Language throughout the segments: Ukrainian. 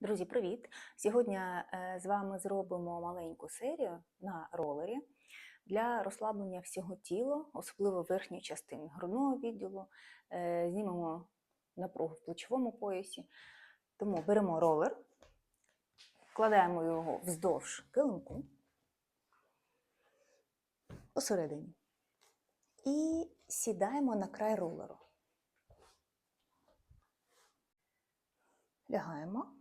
Друзі, привіт! Сьогодні е, з вами зробимо маленьку серію на ролері для розслаблення всього тіла, особливо верхньої частини грудного відділу. Е, Знімемо напругу в плечовому поясі. Тому беремо ролер, вкладаємо його вздовж килимку посередині і сідаємо на край ролеру. Лягаємо.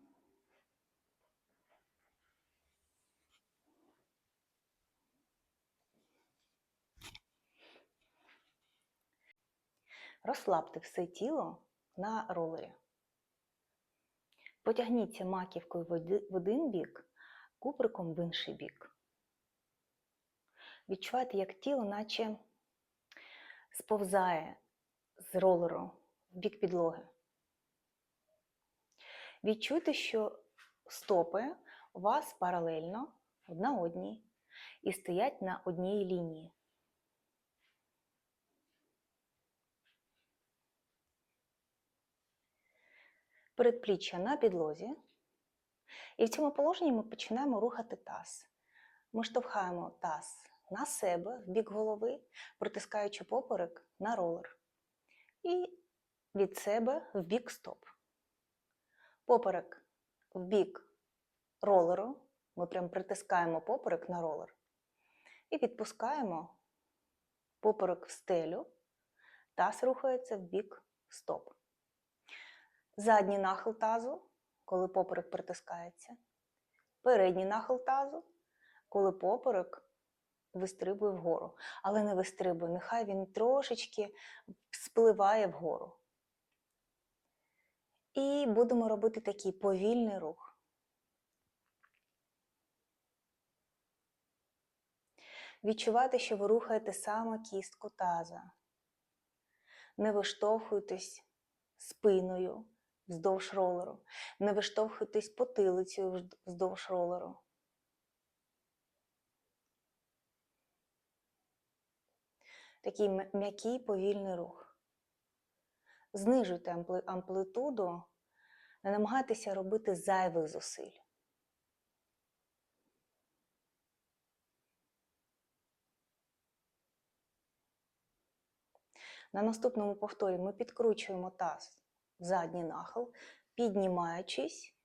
Розслабте все тіло на ролері. Потягніться маківкою в один бік, куприком в інший бік. Відчувайте, як тіло наче сповзає з ролеру в бік підлоги. Відчуйте, що стопи у вас паралельно одна одній і стоять на одній лінії. Передпліччя на підлозі. І в цьому положенні ми починаємо рухати таз. Ми штовхаємо таз на себе, в бік голови, притискаючи поперек на ролер. І від себе в бік стоп. Поперек в бік ролеру. Ми прям притискаємо поперек на ролер. І відпускаємо поперек в стелю. Таз рухається в бік стоп. Задній нахил тазу, коли поперек притискається. Передній нахил тазу, коли поперек вистрибує вгору. Але не вистрибує, нехай він трошечки спливає вгору. І будемо робити такий повільний рух. Відчувати, що ви рухаєте саме кістку таза. Не виштовхуйтесь спиною вздовж ролеру. Не виштовхуйтесь потилицею вздовж ролеру. Такий м'який повільний рух. Знижуйте ампли- амплитуду, не намагайтеся робити зайвих зусиль. На наступному повторі ми підкручуємо таз задній нахил, піднімаючись,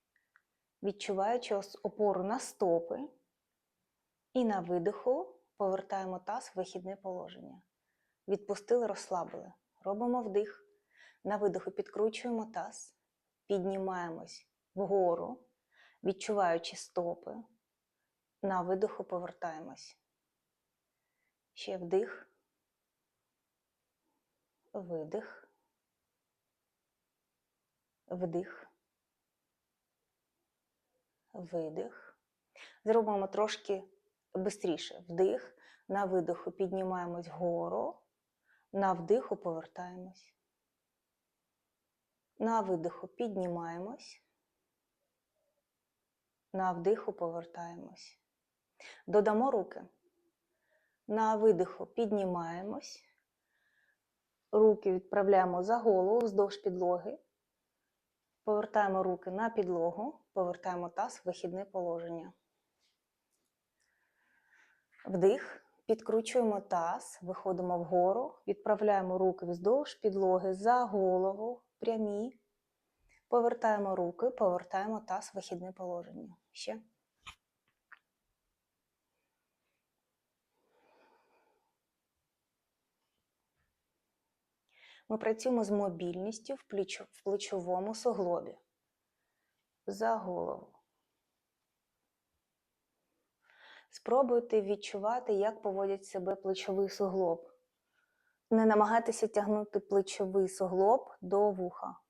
відчуваючи опору на стопи. І на видиху повертаємо таз в вихідне положення. Відпустили, розслабили. Робимо вдих. На видиху підкручуємо таз, піднімаємось вгору, відчуваючи стопи. На видиху повертаємось. Ще вдих, видих, вдих, видих. Зробимо трошки швидше. Вдих, на видиху піднімаємось вгору, на вдиху повертаємось. На видиху піднімаємось. На вдиху повертаємось. Додамо руки. На видиху піднімаємось. Руки відправляємо за голову вздовж підлоги. Повертаємо руки на підлогу, повертаємо таз в вихідне положення. Вдих, підкручуємо таз, виходимо вгору, відправляємо руки вздовж підлоги за голову, прямі. Повертаємо руки, повертаємо таз в вихідне положення. Ще. Ми працюємо з мобільністю в, плечо- в плечовому суглобі. За голову. Спробуйте відчувати, як поводять себе плечовий суглоб. Не намагайтеся тягнути плечовий суглоб до вуха.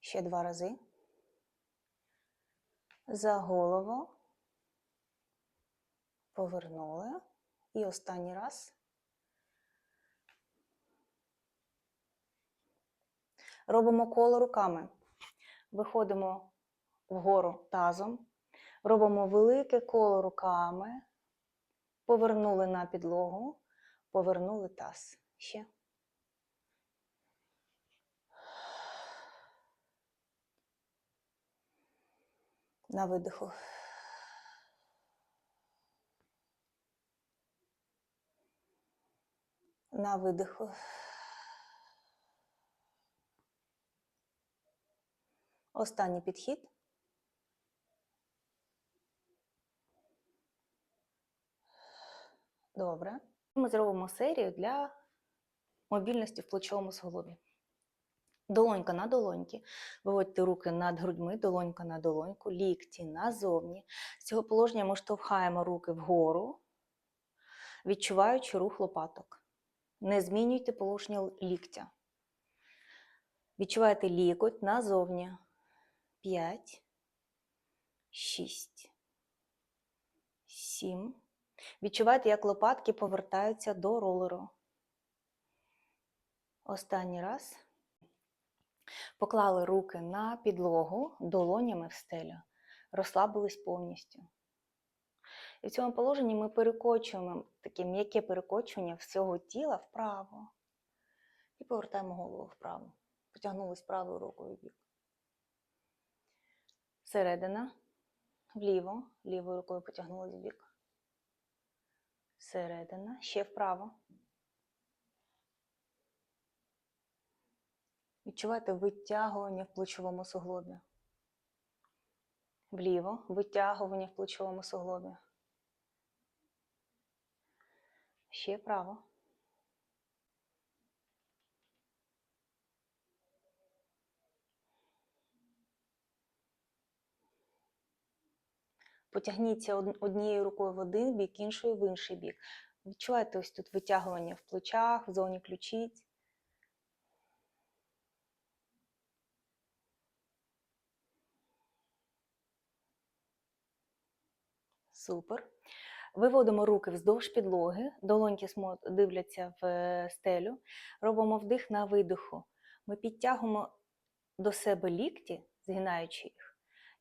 Ще два рази. За голову. Повернули. І останній раз. Робимо коло руками. Виходимо вгору тазом. Робимо велике коло руками. Повернули на підлогу, повернули таз. Ще. На видиху. На видиху. Останній підхід. Добре. Ми зробимо серію для мобільності в плечовому суглобі. Долонька на долоньки. Виводьте руки над грудьми, долонька на долоньку, лікті назовні. З цього положення ми штовхаємо руки вгору, відчуваючи рух лопаток. Не змінюйте положення ліктя. Відчуваєте лікоть назовні. 5, 6, 7. Відчувайте, як лопатки повертаються до ролеру. Останній раз. Поклали руки на підлогу долонями в стелю. Розслабились повністю. І в цьому положенні ми перекочуємо таке м'яке перекочування всього тіла вправо. І повертаємо голову вправо. Потягнулись правою рукою в бік. Середина. Вліво. Лівою рукою потягнулись в бік. Ще вправо. Відчувайте витягування в плечовому суглобі. Вліво. Витягування в плечовому суглобі. Ще вправо. Потягніться однією рукою в один бік, іншою в інший бік. Відчувайте ось тут витягування в плечах, в зоні ключиць. Супер. Виводимо руки вздовж підлоги, долоньки дивляться в е, стелю. Робимо вдих на видиху. Ми підтягуємо до себе лікті, згинаючи їх,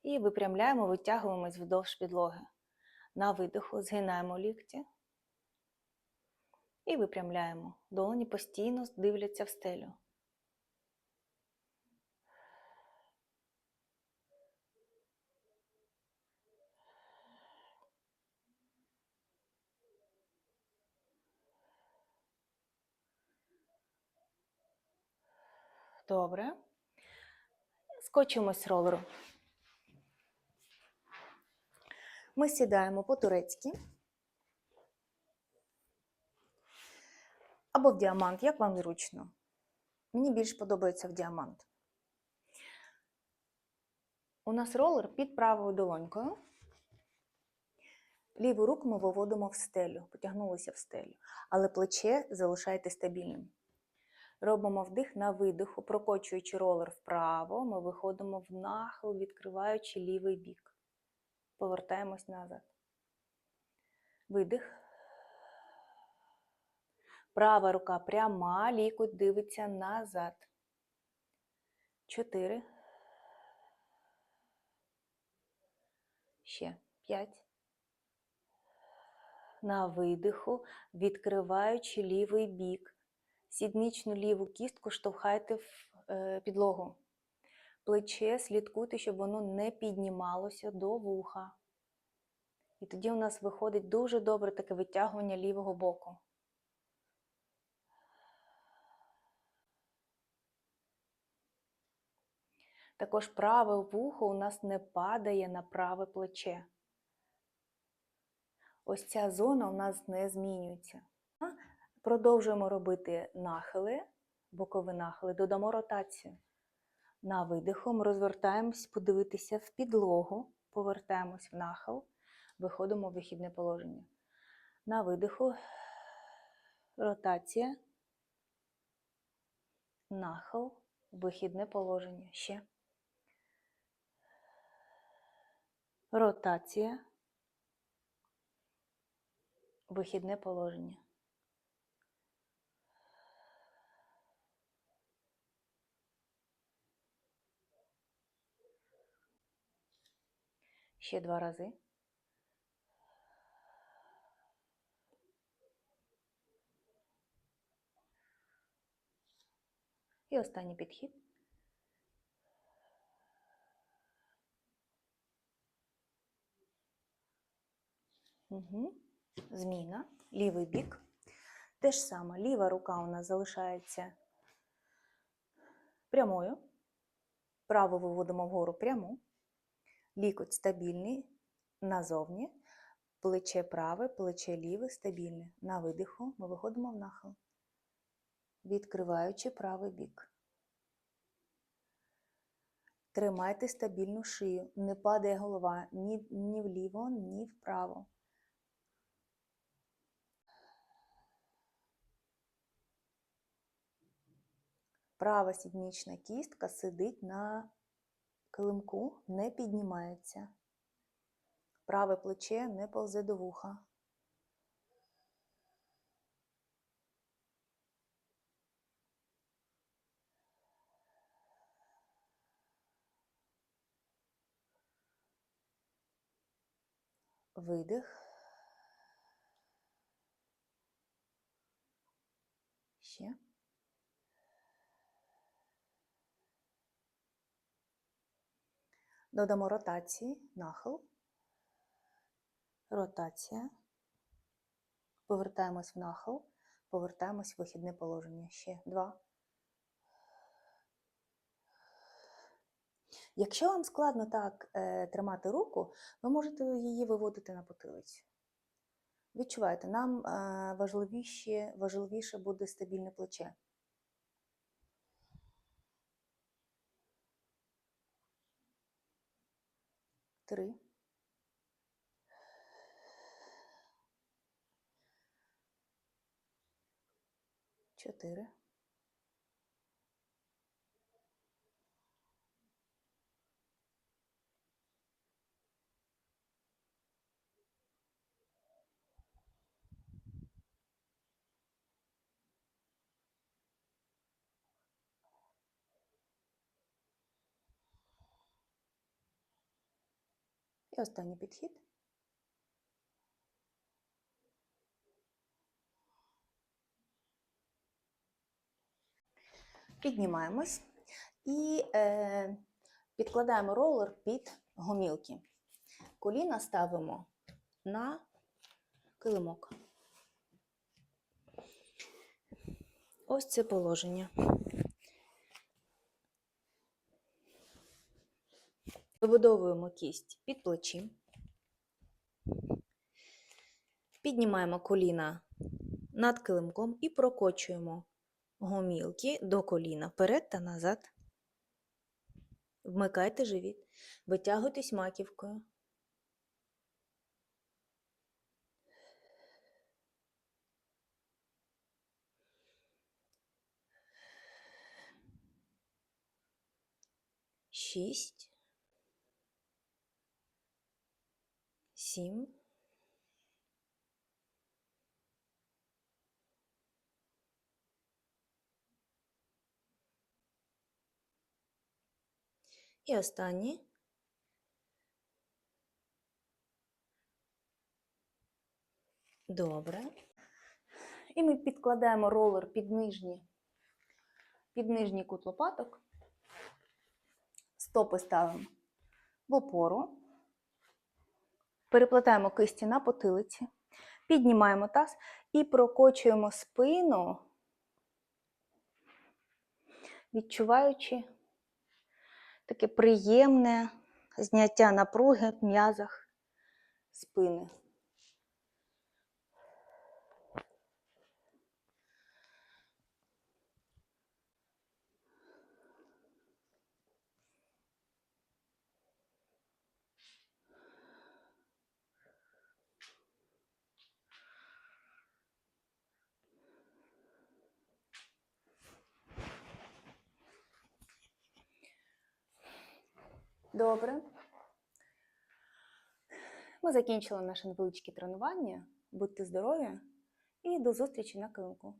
і випрямляємо, витягуємось вздовж підлоги. На видиху згинаємо лікті і випрямляємо. Долоні постійно дивляться в стелю. Добре. Скочимось з ролеру. Ми сідаємо по-турецьки. Або в діамант, як вам зручно. Мені більш подобається в діамант. У нас ролер під правою долонькою. Ліву руку ми виводимо в стелю, потягнулися в стелю, але плече залишайте стабільним. Робимо вдих на видиху, прокочуючи ролер вправо, ми виходимо в нахил, відкриваючи лівий бік. Повертаємось назад. Видих. Права рука пряма, лікоть дивиться назад. Чотири. Ще п'ять. На видиху, відкриваючи лівий бік. Сідничну ліву кістку штовхайте в е, підлогу. Плече слідкуйте, щоб воно не піднімалося до вуха. І тоді у нас виходить дуже добре таке витягування лівого боку. Також праве вухо у нас не падає на праве плече. Ось ця зона у нас не змінюється. Продовжуємо робити нахили, бокові нахили, додамо ротацію. На видиху ми розвертаємось подивитися в підлогу, повертаємось в нахил, виходимо в вихідне положення. На видиху, ротація, нахил, вихідне положення. Ще. Ротація, вихідне положення. Ще два рази. І останній підхід. Угу. Зміна. Лівий бік. Те ж саме, ліва рука у нас залишається прямою. Праву виводимо вгору пряму. Лікоть стабільний назовні. Плече праве, плече ліве стабільне. На видиху ми виходимо в нахил, відкриваючи правий бік. Тримайте стабільну шию, не падає голова ні, ні вліво, ні вправо. Права сіднічна кістка сидить на килимку, не піднімається. Праве плече не повзе до вуха. Видих. Ще. Додамо ротації, нахил. Ротація. Повертаємось в нахил, повертаємось в вихідне положення. Ще два. Якщо вам складно так е, тримати руку, ви можете її виводити на потилицю. Відчувайте, нам е, важливіше, важливіше буде стабільне плече. Три. Чотири. Останній підхід. Піднімаємось і е, підкладаємо ролер під гомілки. Коліна ставимо на килимок. Ось це положення. Вибудовуємо кість під плечі. Піднімаємо коліна над килимком і прокочуємо гомілки до коліна вперед та назад. Вмикайте живіт, витягуйтесь маківкою. Шість. Сім. І останній. Добре. І ми підкладаємо ролер під нижній, під нижній кут лопаток. Стопи ставимо в опору. Переплетаємо кисті на потилиці, піднімаємо таз і прокочуємо спину, відчуваючи таке приємне зняття напруги в м'язах спини. Добре. Ми закінчили наше невеличке тренування. Будьте здорові і до зустрічі на килимку.